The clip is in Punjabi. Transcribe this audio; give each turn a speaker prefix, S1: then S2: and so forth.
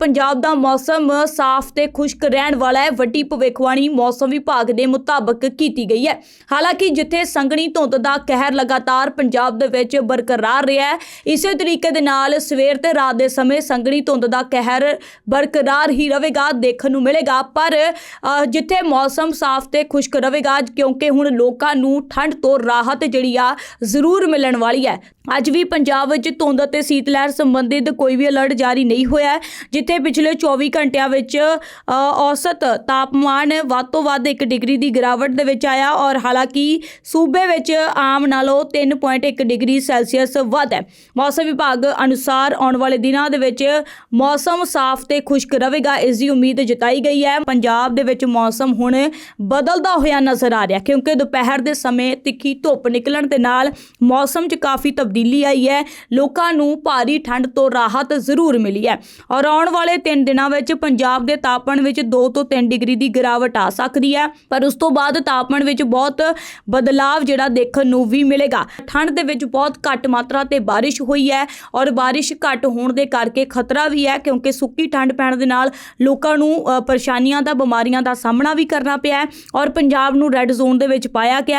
S1: ਪੰਜਾਬ ਦਾ ਮੌਸਮ ਸਾਫ਼ ਤੇ ਖੁਸ਼ਕ ਰਹਿਣ ਵਾਲਾ ਹੈ। ਵੱਡੀ ਭਵਿੱਖਬਾਣੀ ਮੌਸਮ ਵਿਭਾਗ ਦੇ ਮੁਤਾਬਕ ਕੀਤੀ ਗਈ ਹੈ। ਹਾਲਾਂਕਿ ਜਿੱਥੇ ਸੰਘਣੀ ਧੁੰਦ ਦਾ ਕਹਿਰ ਲਗਾਤਾਰ ਪੰਜਾਬ ਦੇ ਵਿੱਚ ਬਰਕਰਾਰ ਰਿਹਾ ਹੈ, ਇਸੇ ਤਰੀਕੇ ਦੇ ਨਾਲ ਸਵੇਰ ਤੇ ਰਾਤ ਦੇ ਸਮੇਂ ਸੰਘਣੀ ਧੁੰਦ ਦਾ ਕਹਿਰ ਬਰਕਰਾਰ ਹੀ ਰਹੇਗਾ, ਦੇਖਣ ਨੂੰ ਮਿਲੇਗਾ। ਪਰ ਜਿੱਥੇ ਮੌਸਮ ਸਾਫ਼ ਤੇ ਖੁਸ਼ਕ ਰਹੇਗਾ, ਕਿਉਂਕਿ ਹੁਣ ਲੋਕਾਂ ਨੂੰ ਠੰਡ ਤੋਂ ਰਾਹਤ ਜਿਹੜੀ ਆ ਜ਼ਰੂਰ ਮਿਲਣ ਵਾਲੀ ਹੈ। ਅੱਜ ਵੀ ਪੰਜਾਬ ਵਿੱਚ ਧੁੰਦ ਅਤੇ ਸੀਤ ਲਹਿਰ ਸੰਬੰਧਿਤ ਕੋਈ ਵੀ ਅਲਰਟ ਜਾਰੀ ਨਹੀਂ ਹੋਇਆ ਹੈ ਜਿੱਥੇ ਪਿਛਲੇ 24 ਘੰਟਿਆਂ ਵਿੱਚ ਔਸਤ ਤਾਪਮਾਨ ਵੱਧ ਤੋਂ ਵੱਧ 1 ਡਿਗਰੀ ਦੀ ਗਿਰਾਵਟ ਦੇ ਵਿੱਚ ਆਇਆ ਔਰ ਹਾਲਾਂਕਿ ਸੂਬੇ ਵਿੱਚ ਆਮ ਨਾਲੋਂ 3.1 ਡਿਗਰੀ ਸੈਲਸੀਅਸ ਵੱਧ ਹੈ। ਮੌਸਮ ਵਿਭਾਗ ਅਨੁਸਾਰ ਆਉਣ ਵਾਲੇ ਦਿਨਾਂ ਦੇ ਵਿੱਚ ਮੌਸਮ ਸਾਫ਼ ਤੇ ਖੁਸ਼ਕ ਰਹੇਗਾ, ਇਸ ਦੀ ਉਮੀਦ ਜਤਾਈ ਗਈ ਹੈ। ਪੰਜਾਬ ਦੇ ਵਿੱਚ ਮੌਸਮ ਹੁਣ ਬਦਲਦਾ ਹੋਇਆ ਨਜ਼ਰ ਆ ਰਿਹਾ, ਕਿਉਂਕਿ ਦੁਪਹਿਰ ਦੇ ਸਮੇਂ ਤਿੱਖੀ ਧੁੱਪ ਨਿਕਲਣ ਦੇ ਨਾਲ ਮੌਸਮ 'ਚ ਕਾਫੀ ਤਬਦੀਲੀ ਆਈ ਹੈ। ਲੋਕਾਂ ਨੂੰ ਭਾਰੀ ਠੰਡ ਤੋਂ ਰਾਹਤ ਜ਼ਰੂਰ ਮਿਲੀ ਹੈ। ਔਰ ਆਉਣ ਵਾਲੇ 3 ਦਿਨਾਂ ਵਿੱਚ ਪੰਜਾਬ ਦੇ ਤਾਪਮਾਨ ਵਿੱਚ 2 ਤੋਂ 3 ਡਿਗਰੀ ਦੀ ਗਿਰਾਵਟ ਆ ਸਕਦੀ ਹੈ। ਪਰ ਉਸ ਤੋਂ ਬਾਅਦ ਤਾਪਮਾਨ ਵਿੱਚ ਬਹੁਤ ਬਦਲਾਵ ਜਿਹੜਾ ਦੇਖਣ ਨੂੰ ਵੀ ਮਿਲੇਗਾ। ਠੰਡ ਦੇ ਵਿੱਚ ਬਹੁਤ ਘੱਟ ਮਾਤਰਾ ਤੇ ਬਾਰਿਸ਼ ਹੋਈ ਹੈ ਔਰ ਬਾਰਿਸ਼ ਘੱਟ ਹੋਣ ਦੇ ਕਰਕੇ ਖਤਰਾ ਵੀ ਹੈ ਕਿਉਂਕਿ ਸੁੱਕੀ ਠੰਡ ਪੈਣ ਦੇ ਨਾਲ ਲੋਕਾਂ ਨੂੰ ਪਰੇਸ਼ਾਨੀਆਂ ਦਾ, ਬਿਮਾਰੀਆਂ ਦਾ ਸਾਹਮਣਾ ਵੀ ਕਰਨਾ ਪਿਆ ਔਰ ਪੰਜਾਬ ਨੂੰ ਰੈੱਡ ਜ਼ੋਨ ਦੇ ਵਿੱਚ ਪਾਇਆ ਗਿਆ